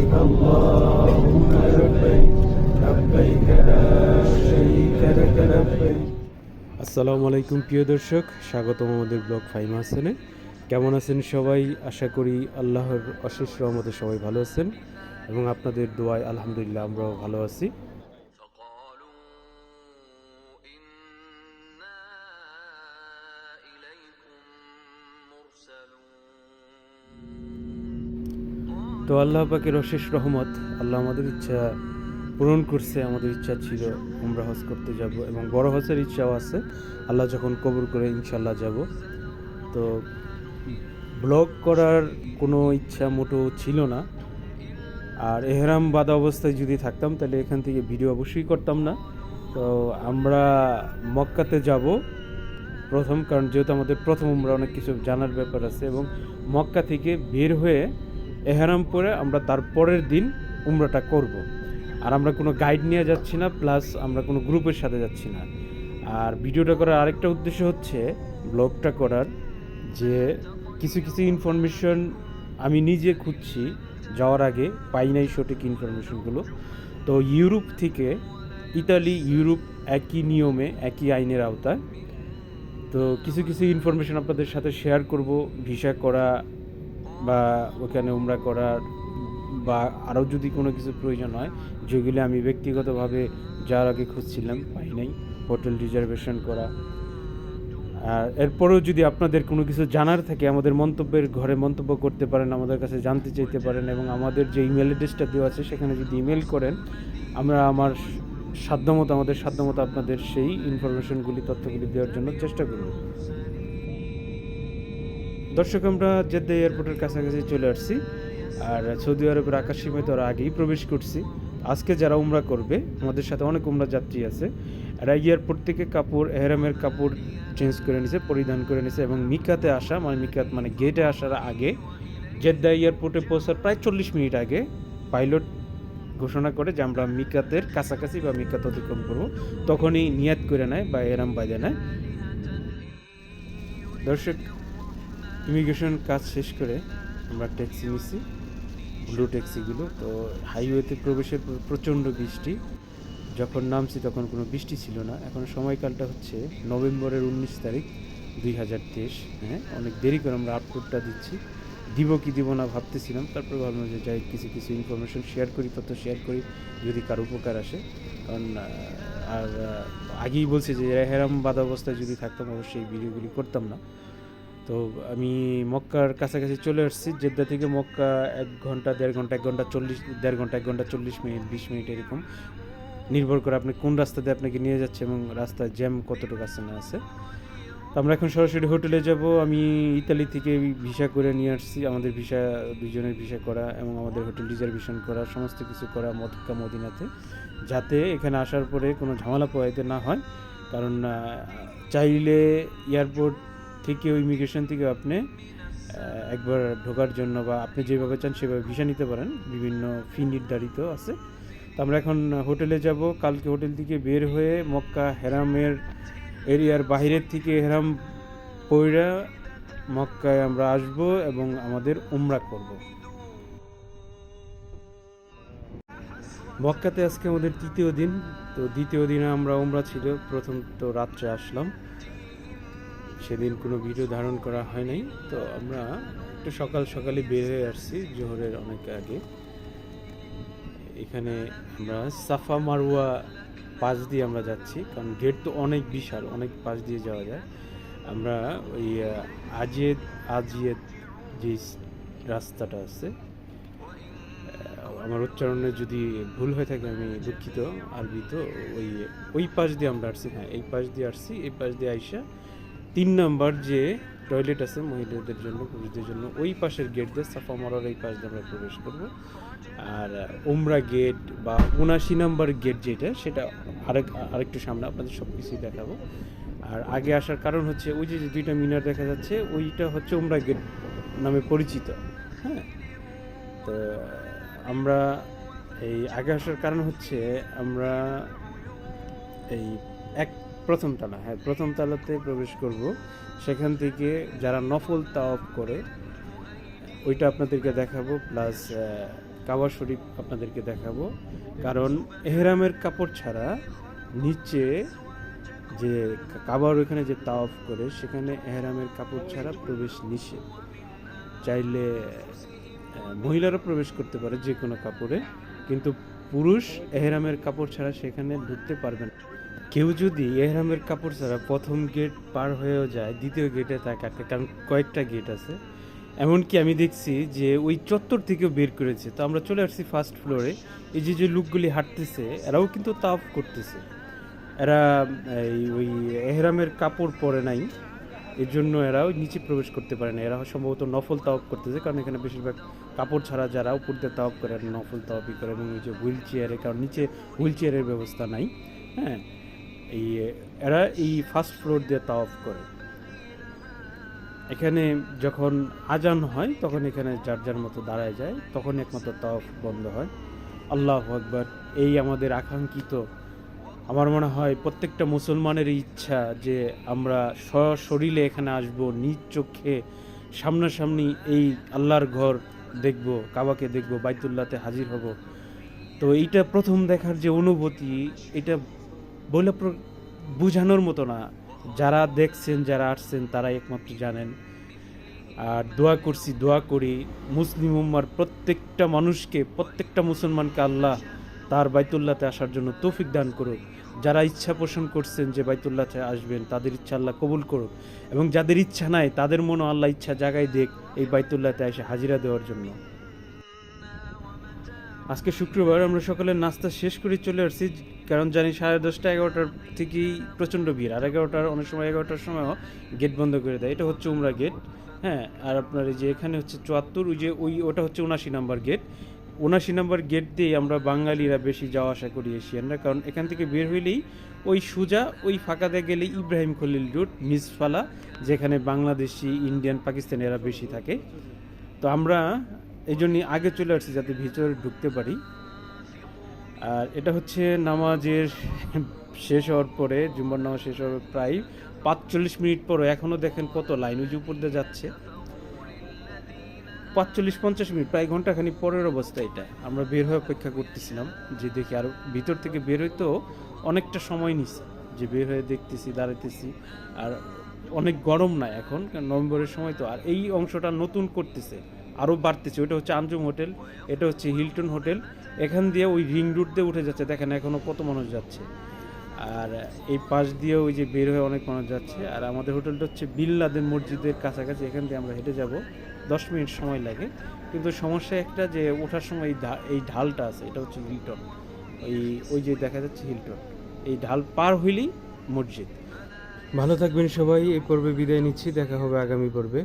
لبيك اللهم لبيك لبيك لا شريك لك لبيك আসসালামু আলাইকুম প্রিয় দর্শক স্বাগতম আমাদের ব্লগ ফাইম হাসানে কেমন আছেন সবাই আশা করি আল্লাহর অশেষ রহমতে সবাই ভালো আছেন এবং আপনাদের দোয়ায় আলহামদুলিল্লাহ আমরাও ভালো আছি তো আল্লাহ পাকের অশেষ রহমত, আল্লাহ আমাদের ইচ্ছা পূরণ করছে, আমাদের ইচ্ছা ছিল আমরা হজ করতে যাব এবং বড় হজের ইচ্ছাও আছে। আল্লাহ যখন কবর করে ইনশাল্লাহ যাব। তো ব্লগ করার কোনো ইচ্ছা মোটো ছিল না। আর এহরাম বাদা অবস্থায় যদি থাকতাম, তাহলে এখান থেকে ভিডিও অবশ্যই করতাম না। তো আমরা মক্কাতে যাব। প্রথম, কারণ যেহেতু আমাদের প্রথম, আমরা অনেক কিছু জানার ব্যাপার আছে এবং মক্কা থেকে বের হয়ে এহরাম পরে আমরা তার পরের দিন উমরাটা করব। আর আমরা কোনো গাইড নিয়ে যাচ্ছি না, প্লাস আমরা কোনো গ্রুপের সাথে যাচ্ছি না। আর ভিডিওটা করার আরেকটা উদ্দেশ্য হচ্ছে, ব্লগটা করার, যে কিছু কিছু ইনফরমেশন আমি নিজে খুঁজছি যাওয়ার আগে, পাই নাই সঠিক ইনফরমেশনগুলো তো ইউরোপ থেকে ইতালি, ইউরোপ একই নিয়মে, একই আইনের আওতায়। তো কিছু কিছু ইনফরমেশন আপনাদের সাথে শেয়ার করব ভিসা করা বা ওখানে উমরা করার বা আরও যদি কোনো কিছু প্রয়োজন হয়, যেগুলি আমি ব্যক্তিগতভাবে যার আগে খুঁজছিলাম, পাই নাই। হোটেল রিজার্ভেশন করা। আর এরপরেও যদি আপনাদের কোনো কিছু জানার থাকে, আমাদের মন্তব্যের ঘরে মন্তব্য করতে পারেন, আমাদের কাছে জানতে চাইতে পারেন, এবং আমাদের যে ইমেল অ্যাড্রেসটা দেওয়া আছে, সেখানে যদি ইমেল করেন, আমরা আমার সাধ্যমতো, আমাদের সাধ্যমতো আপনাদের সেই ইনফরমেশনগুলি তথ্যগুলি দেওয়ার জন্য চেষ্টা করব। দর্শক, আমরা জেদ্দা এয়ারপোর্টের কাছাকাছি চলে আসছি। আর সৌদি আরবের আকাশ সীমায় তো আগেই প্রবেশ করছি। আজকে যারা উমরা করবে, আমাদের সাথে অনেক উমরা যাত্রী আছে। এরা এয়ারপোর্ট থেকে কাপড়, এহরামের কাপড় চেঞ্জ করে নিছে, পরিধান করে নিছে এবং মিকাতে আসা মানে মিকাত মানে গেটে আসার আগে জেদ্দা এয়ারপোর্টে পৌঁছার প্রায় চল্লিশ মিনিট আগে পাইলট ঘোষণা করে যে আমরা মিকাতের কাছাকাছি বা মিকাত অতিক্রম করব। তখনই নিয়াত করে নেয় বা এরাম বাজে নেয়। দর্শক ইমিগ্রেশন কাজ শেষ করে আমরা ট্যাক্সি নিছি, ব্লু ট্যাক্সিগুলো। তো হাইওয়েতে প্রবেশের প্রচণ্ড বৃষ্টি। যখন নামছি তখন কোনো বৃষ্টি ছিল না। এখন সময়কালটা হচ্ছে নভেম্বরের উনিশ তারিখ, দুই হাজার তেইশ। হ্যাঁ অনেক দেরি করে আমরা আপলোডটা দিচ্ছি। দিব কি দিব না ভাবতেছিলাম। তারপর ভাবলাম যে যাই কিছু কিছু ইনফরমেশন শেয়ার করি তত শেয়ার করি, যদি কার উপকার আসে। কারণ আর আগেই বলছি যে হেরাম বাদ অবস্থায় যদি থাকতাম, অবশ্যই ভিডিওগুলি করতাম না। তো আমি মক্কার কাছাকাছি চলে আসছি, জেদ্দা থেকে মক্কা এক ঘণ্টা, দেড় ঘণ্টা, এক ঘণ্টা চল্লিশ, দেড় ঘণ্টা, এক ঘণ্টা চল্লিশ মিনিট, বিশ মিনিট এরকম। নির্ভর করে আপনি কোন রাস্তা দিয়ে আপনাকে নিয়ে যাচ্ছে এবং রাস্তায় জ্যাম কতটুকু আছে না আছে। তো আমরা এখন সরাসরি হোটেলে যাব। আমি ইতালি থেকে ভিসা করে নিয়ে আসছি। আমাদের ভিসা, দুজনের ভিসা করা এবং আমাদের হোটেল রিজার্ভেশন করা, সমস্ত কিছু করা মক্কা, মদিনাতে। যাতে এখানে আসার পরে কোনো ঝামেলা পোহাইতে না হয়। কারণ চাইলে এয়ারপোর্ট থেকে ওই ইমিগ্রেশন থেকে আপনি একবার ঢোকার জন্য বা আপনি যেভাবে চান সেভাবে ভিসা নিতে পারেন। বিভিন্ন ফি নির্ধারিত আছে। তো আমরা এখন হোটেলে যাব। কালকে হোটেল থেকে বের হয়ে মক্কা হেরামের এরিয়ার বাইরের থেকে হেরাম পইরা মক্কায় আমরা আসব এবং আমাদের উমরা করব। মক্কাতে আজকে আমাদের তৃতীয় দিন। তো দ্বিতীয় দিনে আমরা উমরা ছিল। প্রথম তো রাত্রে আসলাম। সেদিন কোনো ভিডিও ধারণ করা হয় নাই। তো আমরা একটু সকাল সকালে বের হয়ে আসছি, জোহরের অনেক আগে। এখানে আমরা সাফা মারুয়া পাশ দিয়ে আমরা যাচ্ছি, কারণ গেট তো অনেক বিশাল, অনেক পাশ দিয়ে যাওয়া যায়। আমরা ওই আজিয়েদ আজিয়েদ যে রাস্তাটা আছে আমার উচ্চারণে যদি ভুল হয়ে থাকে, আমি দুঃখিত, আরবি তো, ওই ওই পাশ দিয়ে আমরা আসছি হ্যাঁ এই পাশ দিয়ে আসছি, এই পাশ দিয়ে আইসা তিন নাম্বার যে টয়লেট আছে মহিলাদের জন্য, পুরুষদের জন্য, ওই পাশের গেট দিয়ে সাফা মারার এই পাশ দিয়ে আমরা প্রবেশ করব। আর উমরা গেট বা উনাশি নাম্বার গেট যেটা, সেটা আরেক, আরেকটু সামনে আপনাদের সব কিছুই দেখাবো। আর আগে আসার কারণ হচ্ছে ওই যে দুইটা মিনার দেখা যাচ্ছে, ওইটা হচ্ছে উমরা গেট নামে পরিচিত হ্যাঁ? তো, আমরা এই আগে আসার কারণ হচ্ছে আমরা এই এক প্রথম তালা হ্যাঁ প্রথম তালাতে প্রবেশ করব। সেখান থেকে যারা নফল তাওয়াফ করে, ওইটা আপনাদেরকে দেখাবো, প্লাস কাবা শরীফ আপনাদেরকে দেখাবো। কারণ এহরামের কাপড় ছাড়া নিচে যে কাবার ওখানে যে তাওয়াফ করে, সেখানে এহরামের কাপড় ছাড়া প্রবেশ নিষেধ। চাইলে মহিলারা প্রবেশ করতে পারে যে কোনো কাপড়ে, কিন্তু পুরুষ এহরামের কাপড় ছাড়া সেখানে ঢুকতে পারবে না। কেউ যদি এহরামের কাপড় ছাড়া প্রথম গেট পার হয়েও যায়, দ্বিতীয় গেটে তাকে আটকে কারণ কয়েকটা গেট আছে। এমনকি আমি দেখছি যে ওই চত্বর থেকেও বের করেছে। তো আমরা চলে আসছি ফার্স্ট ফ্লোরে এই যে যে লোকগুলি হাঁটতেছে, এরাও কিন্তু তাপ করতেছে। এরা, এই ওই এহরামের কাপড় পরে নাই। এর জন্য এরাও নিচে প্রবেশ করতে পারে না। এরা সম্ভবত নফল তাওয়াপ করতেছে। কারণ এখানে বেশিরভাগ কাপড় ছাড়া যারা উপর দিয়ে তাওয়াপ করে নফল তাওয়াপই করে। এবং এই যে হুইল চেয়ারে, কারণ নিচে হুইল চেয়ারের ব্যবস্থা নাই। হ্যাঁ? এই, এরা এই ফার্স্ট ফ্লোর দিয়ে তাওয়াপ করে। এখানে যখন আজান হয়, তখন এখানে যার যার মতো দাঁড়ায় যায়, তখন একমাত্র তাওয়াফ বন্ধ হয়। আল্লাহ আকবার, এই আমাদের আকাঙ্ক্ষিত। আমার মনে হয় প্রত্যেকটা মুসলমানের ইচ্ছা যে আমরা সশরীরে এখানে আসব, নিজ চোখে সামনাসামনি এই আল্লাহর ঘর দেখব, কাবাকে দেখব, বাইতুল্লাতে হাজির হব। তো এইটা প্রথম দেখার যে অনুভূতি, এটা বলে বোঝানোর মতো না। যারা দেখছেন, যারা আসছেন তারা একমাত্র জানেন। আর দোয়া করছি, দোয়া করি মুসলিম উম্মার প্রত্যেকটা মানুষকে, প্রত্যেকটা মুসলমানকে আল্লাহ তার বাইতুল্লাতে আসার জন্য তৌফিক দান করুক। যারা ইচ্ছা পোষণ করছেন যে বাইতুল্লাতে আসবেন, তাদের ইচ্ছা আল্লাহ কবুল করুক এবং যাদের ইচ্ছা নাই, তাদের মনে আল্লাহ ইচ্ছা জাগায় দেখ এই বাইতুল্লাতে এসে হাজিরা দেওয়ার জন্য। আজকে শুক্রবার আমরা সকালে নাস্তা শেষ করে চলে আসছি। কারণ জানি সাড়ে দশটা এগারোটার থেকেই প্রচণ্ড ভিড়। আর এগারোটার, অনেক সময় এগারোটার সময়ও গেট বন্ধ করে দেয়। এটা হচ্ছে উমরা গেট হ্যাঁ? আর আপনার এই যে এখানে হচ্ছে চুয়াত্তর, ওই যে ওই, ওটা হচ্ছে উনাশি নাম্বার গেট উনাশি নাম্বার গেট দিয়ে আমরা বাঙালিরা বেশি যাওয়া আসা করি এশিয়ানরা। কারণ এখান থেকে বের হইলেই ওই সুজা, ওই ফাঁকাতে গেলে ইব্রাহিম খলিল রুট, মিসফালা, যেখানে বাংলাদেশি, ইন্ডিয়ান, পাকিস্তানি এরা বেশি থাকে। তো আমরা এই জন্যই আগে চলে আসছি যাতে ভিতরে ঢুকতে পারি। আর এটা হচ্ছে নামাজের শেষ হওয়ার পরে জুম্বার নামাজ শেষ হওয়ার প্রায় পাঁচচল্লিশ মিনিট পরে এখনও দেখেন কত লাইন যে উপর দিয়ে যাচ্ছে। পাঁচচল্লিশ পঞ্চাশ মিনিট, প্রায় ঘন্টাখানি পরের অবস্থা এটা। আমরা বের হয়ে অপেক্ষা করতেছিলাম যে দেখি আর ভিতর থেকে বের হইতেও অনেকটা সময় নিচ্ছে যে বের হয়ে দেখতেছি, দাঁড়াইতেছি। আর অনেক গরম না এখন নভেম্বরের সময় তো। আর এই অংশটা নতুন করতেছে। আরও বাড়তেছে। ওটা হচ্ছে আঞ্জুম হোটেল, এটা হচ্ছে হিলটন হোটেল। এখান দিয়ে ওই রিং রুট দিয়ে উঠে যাচ্ছে, দেখেন এখনও কত মানুষ যাচ্ছে। আর এই পাশ দিয়ে ওই যে বের হয়ে অনেক মানুষ যাচ্ছে। আর আমাদের হোটেলটা হচ্ছে বিল লাদেন মসজিদের কাছাকাছি, এখান দিয়ে আমরা হেঁটে যাব। দশ মিনিট সময় লাগে। কিন্তু সমস্যা একটা যে ওঠার সময় এই ঢালটা আছে, এটা হচ্ছে হিলটন। ওই ওই যে দেখা যাচ্ছে হিলটন। এই ঢাল পার হইলেই মসজিদ। ভালো থাকবেন সবাই, এই পর্বে বিদায় নিচ্ছি, দেখা হবে আগামী পর্বে।